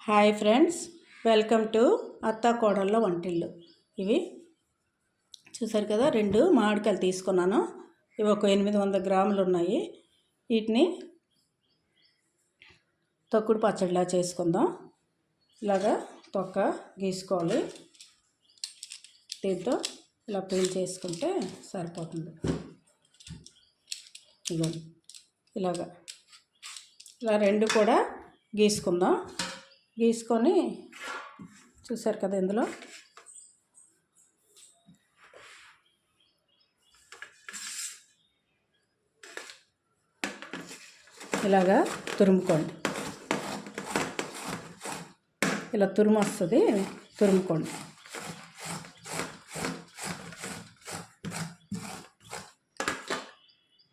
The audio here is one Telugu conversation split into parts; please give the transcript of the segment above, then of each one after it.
హాయ్ ఫ్రెండ్స్ వెల్కమ్ టు అత్తా కోడళ్ళ వంటిల్లు. ఇవి చూసారు కదా రెండు మామిడికాయలు తీసుకున్నాను. ఇవి ఒక ఎనిమిది వందల గ్రాములు ఉన్నాయి. వీటిని తొక్కుడు పచ్చడిలా చేసుకుందాం. ఇలాగా తొక్క గీసుకోవాలి. దీంతో ఇలా పీల్ చేసుకుంటే సరిపోతుంది. ఇదిగోండి ఇలాగా. ఇలా రెండు కూడా గీసుకుందాం. గీసుకొని చూసారు కదా ఇందులో. ఇలాగా తురుముకోండి. ఇలా తురుము వస్తుంది తురుముకోండి.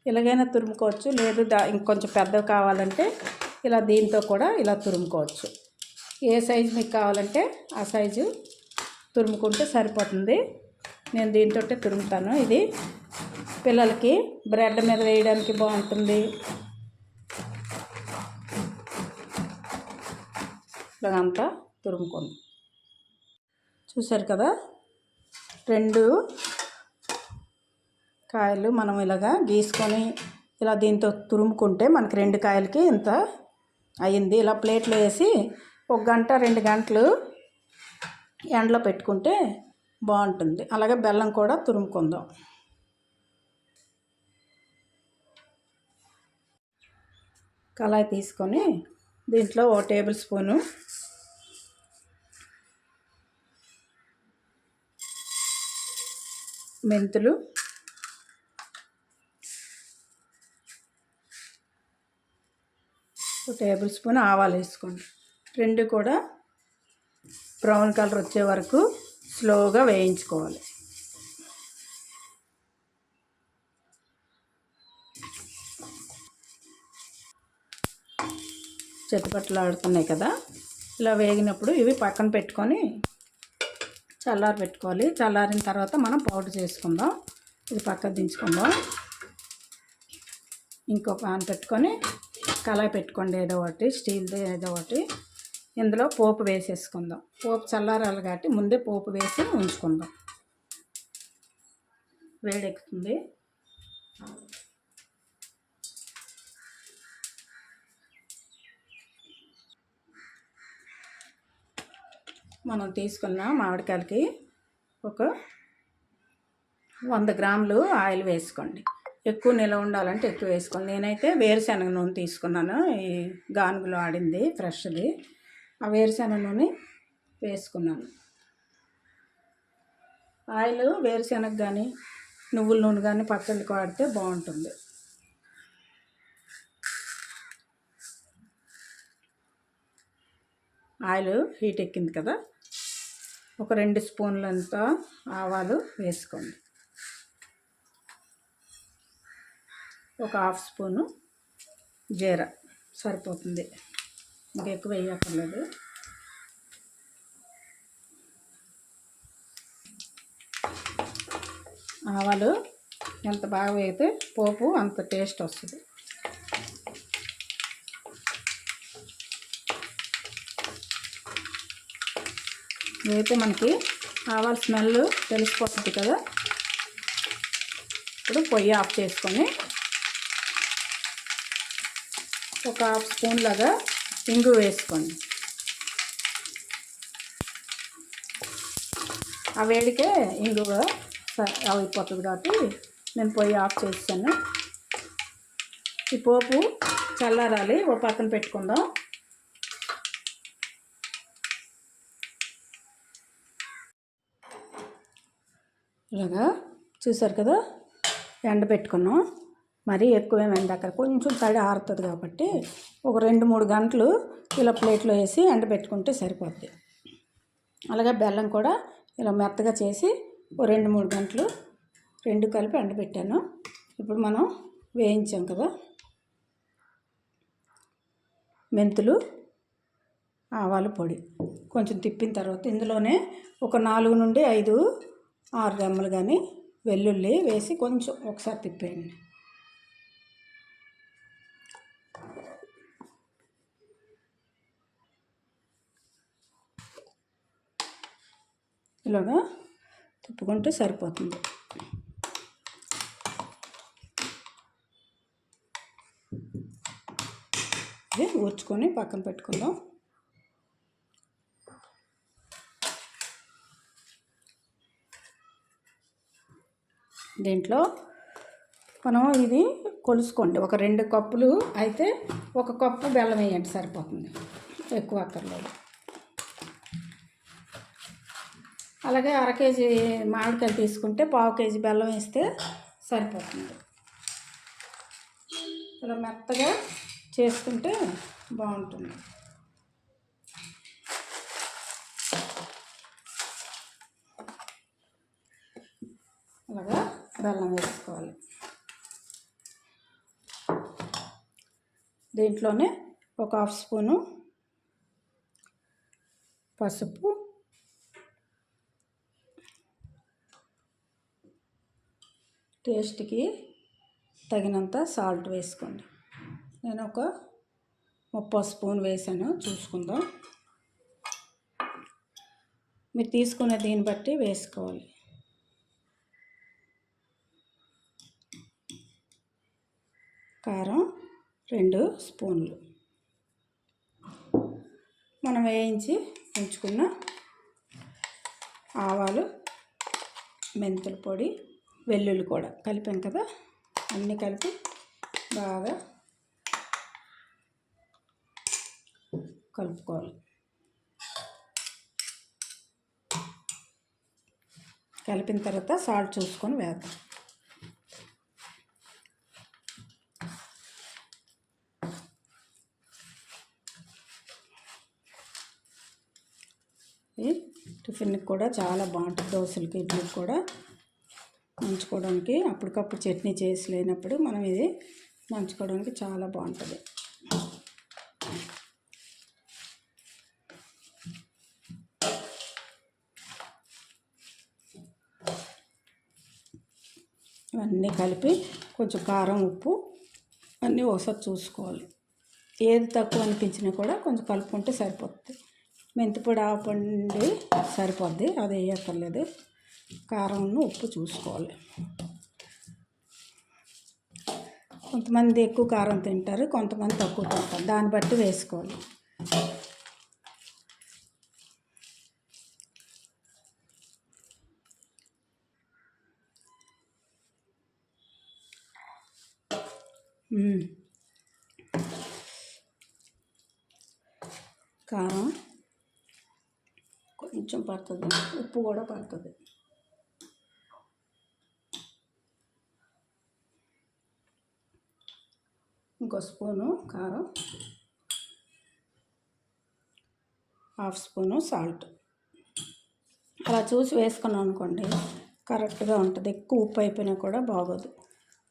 ఇలాగైనా తురుముకోవచ్చు లేదు దా ఇంకొంచెం పెద్దవి కావాలంటే ఇలా దీంతో కూడా ఇలా తురుముకోవచ్చు. ఏ సైజు మీకు కావాలంటే ఆ సైజు తురుముకుంటే సరిపోతుంది. నేను దీంతో తురుముతాను. ఇది పిల్లలకి బ్రెడ్ మీద వేయడానికి బాగుంటుంది. ఇలాగంతా తురుముకుంది చూసారు కదా? రెండు కాయలు మనం ఇలాగా గీసుకొని ఇలా దీంతో తురుముకుంటే మనకి రెండు కాయలకి ఇంత అయింది ఇలా ప్లేట్లో వేసి ఒక గంట రెండు గంటలు ఎండలో పెట్టుకుంటే బాగుంటుంది. అలాగే బెల్లం కూడా తురుముకుందాం. కళాయి తీసుకొని దీంట్లో ఓ టేబుల్ స్పూను మెంతులు ఒక టేబుల్ స్పూన్ ఆవాలు వేసుకోండి. రెండు కూడా బ్రౌన్ కలర్ వచ్చే వరకు స్లోగా వేయించుకోవాలి. చెట్టుపట్లు ఆడుతున్నాయి కదా? ఇలా వేగినప్పుడు ఇవి పక్కన పెట్టుకొని చల్లారి పెట్టుకోవాలి. చల్లారిన తర్వాత మనం పౌడర్ చేసుకుందాం. ఇది పక్కన దించుకుందాం. ఇంకో పాన్ పెట్టుకొని కళాయి పెట్టుకోండి ఏదో ఒకటి స్టీల్ది ఏదో ఒకటి. ఇందులో పోపు వేసేసుకుందాం. పోపు చల్లారాలు కాబట్టి ముందే పోపు వేసి ఉంచుకుందాం. వేడెక్కుతుంది. మనం తీసుకున్న మామిడికాయలకి ఒక వంద గ్రాములు ఆయిల్ వేసుకోండి. ఎక్కువ నిలవ ఉండాలంటే ఎక్కువ వేసుకోండి. నేనైతే వేరుశనగ నూనె తీసుకున్నాను. ఈ గానుగులో ఆడింది ఫ్రెష్ది. ఆ వేరుశెనగ నూనె వేసుకున్నాను. ఆయిల్ వేరుశెనగ కానీ నువ్వుల నూనె కానీ పచ్చళ్ళకి వాడితే బాగుంటుంది. ఆయిల్ హీట్ ఎక్కింది కదా? ఒక రెండు స్పూన్లంతా ఆవాలు వేసుకోండి. ఒక హాఫ్ స్పూను జీర సరిపోతుంది. ఇంకా ఎక్కువ వేయక్కర్లేదు. ఆవాలు ఎంత బాగా వేయితే పోపు అంత టేస్ట్ వస్తుంది. వేయితే మనకి ఆవాల స్మెల్ తెలిసిపోతుంది కదా. ఇప్పుడు పొయ్యి ఆఫ్ చేసుకొని ఒక హాఫ్ స్పూన్ లాగా ఇంగు వేసుకోండి. ఆ వేడికే ఇంగువ అయిపోతుంది కాబట్టి నేను పొయ్యి ఆఫ్ చేస్తాను. ఈ పోపు చల్లారాలి ఓ పక్కన పెట్టుకుందాం. ఇలాగా చూసారు కదా? ఎండ పెట్టుకున్నాం. మరీ ఎక్కువేమైంది అక్కడ కొంచెం తడి ఆరుతుంది కాబట్టి ఒక రెండు మూడు గంటలు ఇలా ప్లేట్లో వేసి ఎండబెట్టుకుంటే సరిపోద్ది. అలాగే బెల్లం కూడా ఇలా మెత్తగా చేసి ఒక రెండు మూడు గంటలు రెండు కలిపి ఎండబెట్టాను ఇప్పుడు మనం వేయించాం కదా. మెంతులు ఆవాల పొడి కొంచెం తిప్పిన తర్వాత ఇందులోనే ఒక నాలుగు నుండి ఐదు ఆరు రెమ్మలు కానీ వెల్లుల్లి వేసి కొంచెం ఒకసారి తిప్పేయండి. ఇలాగా తిప్పుకుంటే సరిపోతుంది. ఇది ఊర్చుకొని పక్కన పెట్టుకుందాం. దీంట్లో మనం ఇది కొలుసుకోండి. ఒక రెండు కప్పులు అయితే ఒక కప్పు బెల్లం వేయండి సరిపోతుంది. ఎక్కువ అక్కర్లేదు. అలాగే అర కేజీ మామిడికాయలు తీసుకుంటే పావు కేజీ బెల్లం వేస్తే సరిపోతుంది. ఇలా మెత్తగా చేసుకుంటే బాగుంటుంది. అలాగా బెల్లం వేసుకోవాలి. దీంట్లోనే ఒక హాఫ్ స్పూను పసుపు టేస్ట్కి తగినంత సాల్ట్ వేసుకోండి. నేను ఒక ముప్పై స్పూన్ వేసాను చూసుకుందాం. మీరు తీసుకునే దీన్ని బట్టి వేసుకోవాలి. కారం రెండు స్పూన్లు. మనం వేయించి ఉంచుకున్న ఆవాలు మెంతుల పొడి వెల్లుల్లి కూడా కలిపాం కదా అన్నీ కలిపి బాగా కలుపుకోవాలి. కలిపిన తర్వాత సాల్ట్ చూసుకొని వేద్దాం. టిఫిన్కి కూడా చాలా బాగుంటుంది దోశలకి ఇడ్లీకి కూడా నంచుకోవడానికి అప్పటికప్పుడు చట్నీ చేసి లేనప్పుడు మనం ఇది నంచుకోవడానికి చాలా బాగుంటుంది. ఇవన్నీ కలిపి కొంచెం కారం ఉప్పు అన్నీ ఒకసారి చూసుకోవాలి. ఏది తక్కువ అనిపించినా కూడా కొంచెం కలుపుకుంటే సరిపోతుంది మెంతిపొడి ఆపండి సరిపోద్ది. అది వేయక్కర్లేదు కారంను ఉప్పు చూసుకోవాలి. కొంతమంది ఎక్కువ కారం తింటారు కొంతమంది తక్కువ తింటారు. దాన్ని బట్టి వేసుకోవాలి. కారం కొంచెం పడుతుంది. ఉప్పు కూడా పడుతుంది. ఇంకో స్పూను కారం. Half spoon salt. అలా చూసి వేసుకున్నాం అనుకోండి కరెక్ట్గా ఉంటుంది. ఎక్కువ ఉప్పు అయిపోయినా కూడా బాగోదు.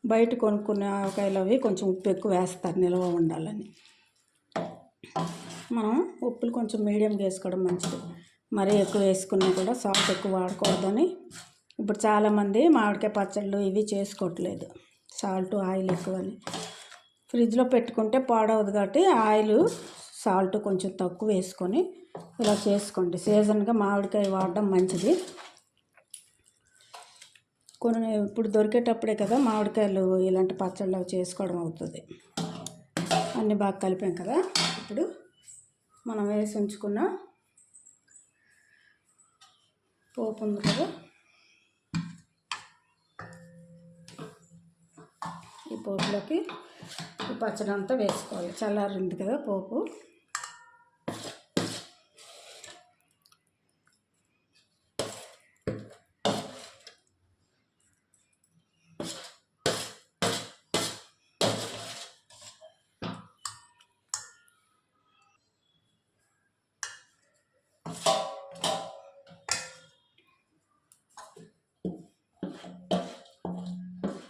బయట కొనుక్కునే ఆవకాయలు అవి కొంచెం ఉప్పు ఎక్కువ వేస్తారు నిల్వ ఉండాలని. మనం ఉప్పులు కొంచెం మీడియం వేసుకోవడం మంచిది. మరీ ఎక్కువ వేసుకున్నా కూడా సాల్ట్ ఎక్కువ వాడకూడదని. ఇప్పుడు చాలామంది మామిడికాయ పచ్చళ్ళు ఇవి చేసుకోవట్లేదు. సాల్ట్ ఆయిల్ ఎక్కువ అని ఫ్రిడ్జ్లో పెట్టుకుంటే పాడవదు కాబట్టి ఆయిల్ సాల్ట్ కొంచెం తక్కువ వేసుకొని ఇలా చేసుకోండి. సీజన్గా మామిడికాయ వాడడం మంచిది. కొన్ని ఇప్పుడు దొరికేటప్పుడే కదా మామిడికాయలు ఇలాంటి పచ్చళ్ళు అవి చేసుకోవడం అవుతుంది. అన్నీ బాగా కలిపాం కదా. ఇప్పుడు మనం వేసి ఉంచుకున్న పోపు ఉంది కదా. ఈ పోపులోకి పచ్చడి అంతా వేసుకోవాలి. చల్లారింది కదా పోపు.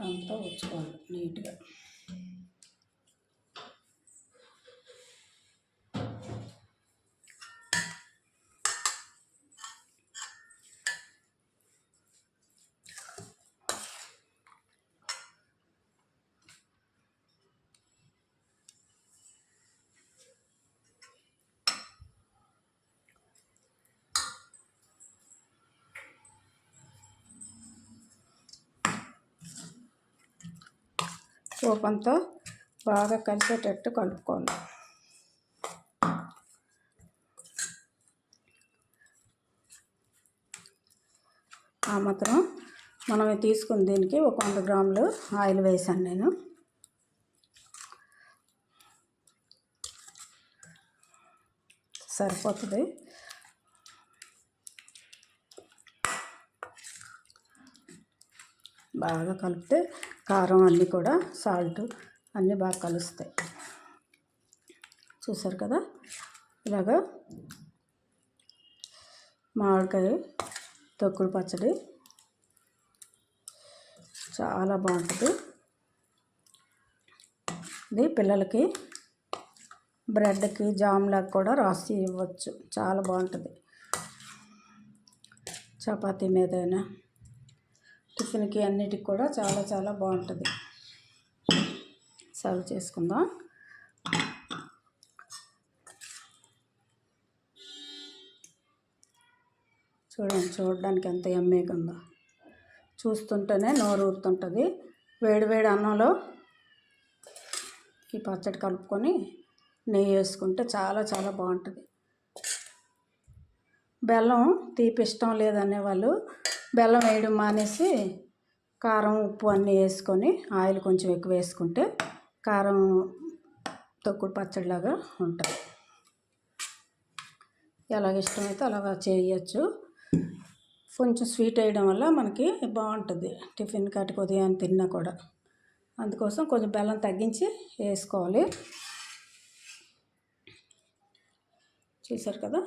అంతా ఉంచుకోవాలి నీట్గా. పోపు బాగా కలిసేటట్టు కలుపుకోవాలి. ఆ మాత్రం మనం తీసుకున్న దీనికి ఒక వంద గ్రాములు ఆయిల్ వేసాను నేను. సరిపోతుంది. బాగా కలిపితే కారం అన్నీ కూడా సాల్ట్ అన్నీ బాగా కలుస్తాయి. చూసారు కదా? ఇలాగా మామిడికాయ తొక్కుడు పచ్చడి చాలా బాగుంటుంది. ఇది పిల్లలకి బ్రెడ్కి జామ్లకు కూడా రాసి ఇవ్వచ్చు. చాలా బాగుంటుంది. చపాతీ మీదైనా. టిఫిన్కి అన్నిటికి కూడా చాలా చాలా బాగుంటుంది. సర్వ్ చేసుకుందాం. చూడండి చూడడానికి ఎంత ఎమ్మేగా ఉందో. చూస్తుంటేనే నోరు ఊరుతుంటుంది. వేడి వేడి అన్నంలో ఈ పచ్చడి కలుపుకొని నెయ్యి వేసుకుంటే చాలా చాలా బాగుంటుంది. బెల్లం తీపి ఇష్టం లేదనే వాళ్ళు బెల్లం వేయడం మానేసి కారం ఉప్పు అన్నీ వేసుకొని ఆయిల్ కొంచెం ఎక్కువ వేసుకుంటే కారం తొక్కుడు పచ్చడిలాగా ఉంటుంది. ఎలాగ ఇష్టమైతే అలాగ చేయొచ్చు. కొంచెం స్వీట్ వేయడం వల్ల మనకి బాగుంటుంది టిఫిన్ కట్టి ఉదయం తిన్నా కూడా. అందుకోసం కొంచెం బెల్లం తగ్గించి వేసుకోవాలి. చూసారు కదా?